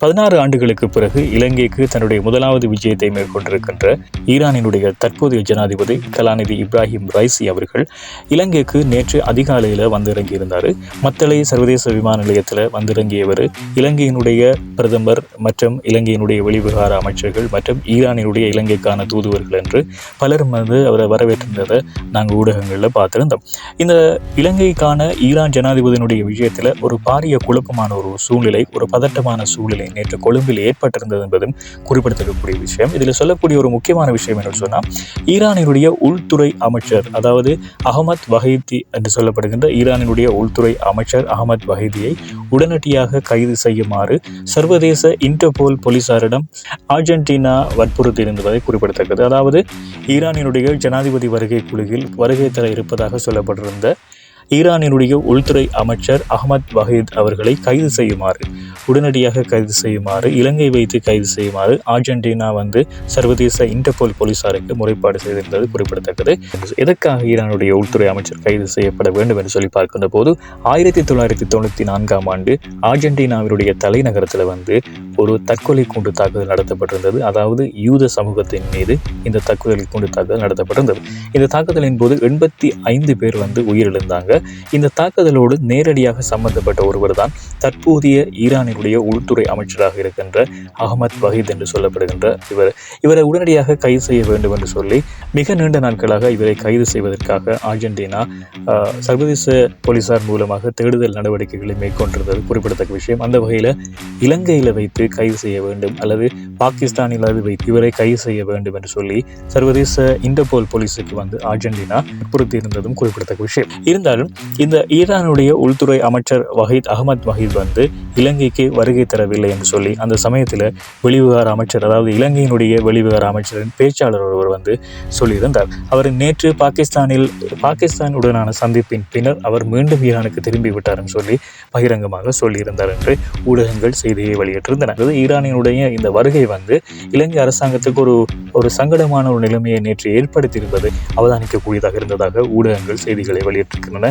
பதினாறு ஆண்டுகளுக்கு பிறகு இலங்கைக்கு தன்னுடைய முதலாவது விஜயத்தை மேற்கொண்டிருக்கின்ற ஈரானினுடைய தற்போதைய ஜனாதிபதி கலாநிதி இப்ராஹிம் ரைசி அவர்கள் இலங்கைக்கு நேற்று அதிகாலையில் வந்து இறங்கியிருந்தார் மத்தளை சர்வதேச விமான நிலையத்தில் வந்திறங்கியவர் இலங்கையினுடைய பிரதமர் மற்றும் இலங்கையினுடைய வெளிவிவகார அமைச்சர்கள் மற்றும் ஈரானினுடைய இலங்கைக்கான தூதுவர்கள் என்று பலரும் வந்து அவரை வரவேற்றிருந்ததை நாங்கள் ஊடகங்களில் பார்த்துருந்தோம். இந்த இலங்கைக்கான ஈரான் ஜனாதிபதியினுடைய விஷயத்தில் ஒரு பாரிய குழப்பமான ஒரு சூழ்நிலை ஒரு பதட்டமான சூழ்நிலை நேற்று கொழும்பில் ஏற்பட்டிருந்தது என்பதும் குறிப்பிடத்தக்கக்கூடிய விஷயம். இதில் சொல்லக்கூடிய ஒரு முக்கியமான விஷயம் என்று சொன்னால் ஈரானினுடைய உள்துறை அமைச்சர் அதாவது அகமத் வஹீதி என்று சொல்லப்படுகின்ற ஈரானினுடைய உள்துறை அமைச்சர் அகமத் வஹீதியை உடனடியாக கைது செய்யுமாறு சர்வதேச இன்டர்போல் போலீசாரிடம் அர்ஜென்டினா வற்புறுத்தி இருந்ததை குறிப்பிடத்தக்கது. அதாவது ஈரானினுடைய ஜனாதிபதி வருகை குழுவில் வருகை தர இருப்பதாக சொல்லப்பட்டிருந்த ஈரானினுடைய உள்துறை அமைச்சர் அகமத் வஹீத் அவர்களை கைது செய்யுமாறு உடனடியாக கைது செய்யுமாறு இலங்கை வைத்து கைது செய்யுமாறு அர்ஜென்டினா வந்து சர்வதேச இன்டர்போல் போலீசாருக்கு முறைப்பாடு செய்திருந்தது குறிப்பிடத்தக்கது. எதற்காக ஈரானுடைய உள்துறை அமைச்சர் கைது செய்யப்பட வேண்டும் என்று சொல்லி பார்க்கின்ற போது ஆயிரத்தி தொள்ளாயிரத்தி தொண்ணூற்றி நான்காம் ஆண்டு அர்ஜென்டினாவினுடைய தலைநகரத்தில் வந்து ஒரு தற்கொலை குண்டு தாக்குதல் நடத்தப்பட்டிருந்தது. அதாவது யூத சமூகத்தின் மீது இந்த தற்கொலை குண்டு தாக்குதல் நடத்தப்பட்டிருந்தது. இந்த தாக்குதலின் போது எண்பத்தி ஐந்து பேர் வந்து உயிரிழந்தாங்க. இந்த தாக்குதலோடு நேரடியாக சம்பந்தப்பட்ட ஒருவர் தான் தற்போதைய ஈரானினுடைய உள்துறை அமைச்சராக இருக்கின்ற அகமத் வஹீத் என்று சொல்லப்படுகின்ற இவர். இவரை உடனடியாக கைது செய்ய வேண்டும் என்று சொல்லி மிக நீண்ட நாட்களாக இவரை கைது செய்வதற்காக அர்ஜென்டினா சர்வதேச போலீசார் மூலமாக தேடுதல் நடவடிக்கைகளை மேற்கொண்டிருந்தது குறிப்பிடத்தக்க விஷயம். அந்த வகையில் இலங்கையில் வைத்து கைது செய்ய வேண்டும் அல்லது பாகிஸ்தானில் வைத்து இவரை கைது செய்ய வேண்டும் என்று சொல்லி சர்வதேச இன்டர்போல் போலீஸுக்கு வந்து அர்ஜென்டினா வற்புறுத்தி இருந்ததும் குறிப்பிடத்தக்க விஷயம். இருந்தாலும் இந்த ஈரானுடைய உள்துறை அமைச்சர் வஹீத் அகமத் வஹீத் வந்து இலங்கைக்கு வருகை தரவில்லை என்று சொல்லி அந்த சமயத்தில் வெளிவிவகார அமைச்சர் அதாவது இலங்கையினுடைய வெளிவிவகார அமைச்சரின் பேச்சாளர் ஒருவர் வந்து சொல்லியிருந்தார். அவர் நேற்று பாகிஸ்தானில் பாகிஸ்தானுடனான சந்திப்பின் பின்னர் அவர் மீண்டும் ஈரானுக்கு திரும்பி என்று சொல்லி பகிரங்கமாக சொல்லியிருந்தார் என்று ஊடகங்கள் செய்தியை வெளியிட்டிருந்தன. அதாவது ஈரானினுடைய இந்த வருகை வந்து இலங்கை அரசாங்கத்துக்கு ஒரு ஒரு சங்கடமான ஒரு நிலைமையை நேற்று ஏற்படுத்தியிருப்பது அவதானிக்கக்கூடியதாக இருந்ததாக ஊடகங்கள் செய்திகளை வெளியிட்டிருக்கின்றன.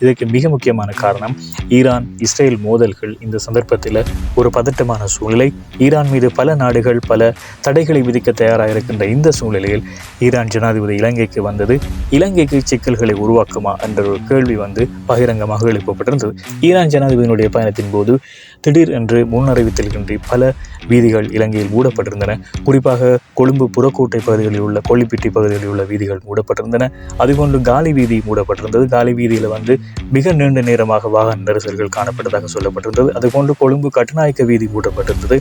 இதற்கு மிக முக்கியமான காரணம் ஈரான் இஸ்ரேல் மோதல்கள். இந்த சந்தர்ப்பத்தில் ஒரு பதட்டமான சூழ்நிலை. ஈரான் மீது பல நாடுகள் பல தடைகளை விதிக்க தயாராக இருக்கின்ற இந்த சூழ்நிலையில் ஈரான் ஜனாதிபதி இலங்கைக்கு வந்தது. இலங்கைக்கு சிக்கல்களை உருவாக்குமா என்ற ஒரு கேள்வி வந்து பகிரங்கமாக எழுப்பப்பட்டிருந்தது. ஈரான் ஜனாதிபதியினுடைய பயணத்தின் போது திடீர் என்று முன்னறிவித்தல்கின்றி பல வீதிகள் இலங்கையில் மூடப்பட்டிருந்தன. குறிப்பாக கொழும்பு புறக்கோட்டை பகுதிகளில் உள்ள கொல்லிப்பிட்டி பகுதிகளில் உள்ள வீதிகள் மூடப்பட்டிருந்தன. அதுபோன்று காலி வீதி மூடப்பட்டிருந்தது. காலி வீதியில் வந்து மிக நீண்ட நேரமாக வாகன நெரிசல்கள் காணப்பட்டதாக சொல்லப்பட்டிருந்தது. அதுபோன்று கொழும்பு கட்டுநாயக்க வீதி மூடப்பட்டிருந்தது.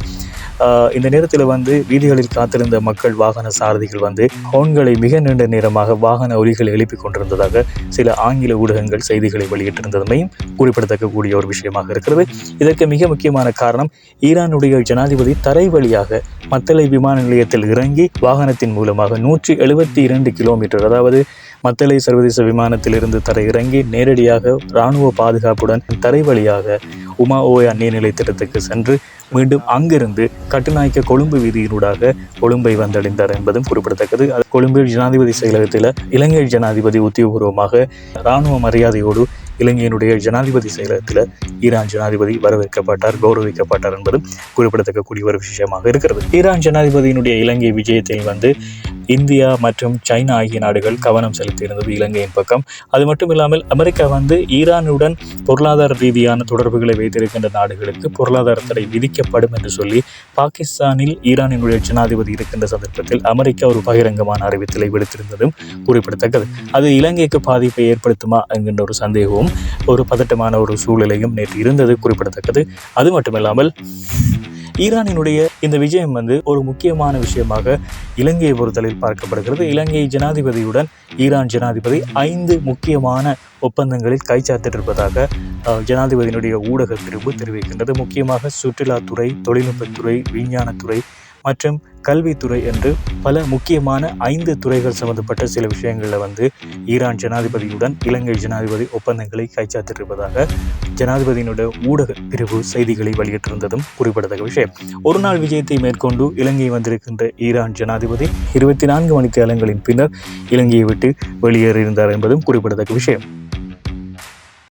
இந்த நேரத்தில் வந்து வீதிகளில் காத்திருந்த மக்கள் வாகன சாரதிகள் வந்து ஹோன்களை மிக நீண்ட நேரமாக வாகன ஒலிகளை எழுப்பிக் கொண்டிருந்ததாக சில ஆங்கில ஊடகங்கள் செய்திகளை வெளியிட்டிருந்ததுமையும் குறிப்பிடத்தக்கக்கூடிய ஒரு விஷயமாக இருக்கிறது. இதற்கு மிக முக்கியமான காரணம் ஈரானுடைய ஜனாதிபதி தரை வழியாக மத்தளை விமான நிலையத்தில் இறங்கி வாகனத்தின் மூலமாக நூற்றி எழுபத்தி இரண்டு கிலோமீட்டர் அதாவது மத்தளை சர்வதேச விமானத்திலிருந்து தரை இறங்கி நேரடியாக இராணுவ பாதுகாப்புடன் தரை வழியாக உமா ஓய் நீர்நிலை திட்டத்துக்கு சென்று மீண்டும் அங்கிருந்து கட்டுநாயக்க கொழும்பு வீதியினூடாக கொழும்பை வந்தடைந்தார் என்பதும் குறிப்பிடத்தக்கது. அது கொழும்பில் ஜனாதிபதி செயலகத்தில் இலங்கை ஜனாதிபதி உத்தியோகபூர்வமாக இராணுவ மரியாதையோடு இலங்கையினுடைய ஜனாதிபதி செயலகத்தில் ஈரான் ஜனாதிபதி வரவேற்கப்பட்டார் கௌரவிக்கப்பட்டார் என்பதும் குறிப்பிடத்தக்க கூடிய ஒரு விஷயமாக இருக்கிறது. ஈரான் ஜனாதிபதியினுடைய இலங்கை விஜயத்தில் வந்து இந்தியா மற்றும் சைனா ஆகிய நாடுகள் கவனம் செலுத்தியிருந்தது இலங்கையின் பக்கம். அது மட்டும் இல்லாமல் அமெரிக்கா வந்து ஈரானுடன் பொருளாதார ரீதியான தொடர்புகளை வைத்திருக்கின்ற நாடுகளுக்கு பொருளாதார தடை விதிக்கப்படும் என்று சொல்லி பாகிஸ்தானில் ஈரானினுடைய ஜனாதிபதி இருக்கின்ற சந்தர்ப்பத்தில் அமெரிக்கா ஒரு பகிரங்கமான அறிவித்தலை விடுத்திருந்ததும் குறிப்பிடத்தக்கது. அது இலங்கைக்கு பாதிப்பை ஏற்படுத்துமா என்கின்ற ஒரு சந்தேகமும் ஒரு பதட்டமான ஒரு சூழ்நிலையும் நேற்று இருந்தது குறிப்பிடத்தக்கது. அது மட்டுமில்லாமல் ஈரானினுடைய இந்த விஜயம் வந்து ஒரு முக்கியமான விஷயமாக இலங்கையை பொறுத்தளவில் பார்க்கப்படுகிறது. இலங்கை ஜனாதிபதியுடன் ஈரான் ஜனாதிபதி ஐந்து முக்கியமான ஒப்பந்தங்களில் கைச்சாத்திட்டிருப்பதாக அஹ், ஜனாதிபதியினுடைய ஊடக பிரிவு தெரிவிக்கின்றது. முக்கியமாக சுற்றுலாத்துறை தொழில்நுட்பத்துறை விஞ்ஞானத்துறை மற்றும் கல்வித்துறை என்று பல முக்கியமான ஐந்து துறைகள் சம்பந்தப்பட்ட சில விஷயங்களில் வந்து ஈரான் ஜனாதிபதியுடன் இலங்கை ஜனாதிபதி ஒப்பந்தங்களை கைச்சாத்திருப்பதாக ஜனாதிபதியினுடைய ஊடக பிரிவு செய்திகளை வெளியிட்டிருந்ததும் குறிப்பிடத்தக்க விஷயம். ஒரு நாள் விஜயத்தை மேற்கொண்டு இலங்கை வந்திருக்கின்ற ஈரான் ஜனாதிபதி இருபத்தி நான்கு மணித்தியாலங்களின் பின்னர் இலங்கையை விட்டு வெளியேறியிருந்தார் என்பதும் குறிப்பிடத்தக்க விஷயம்.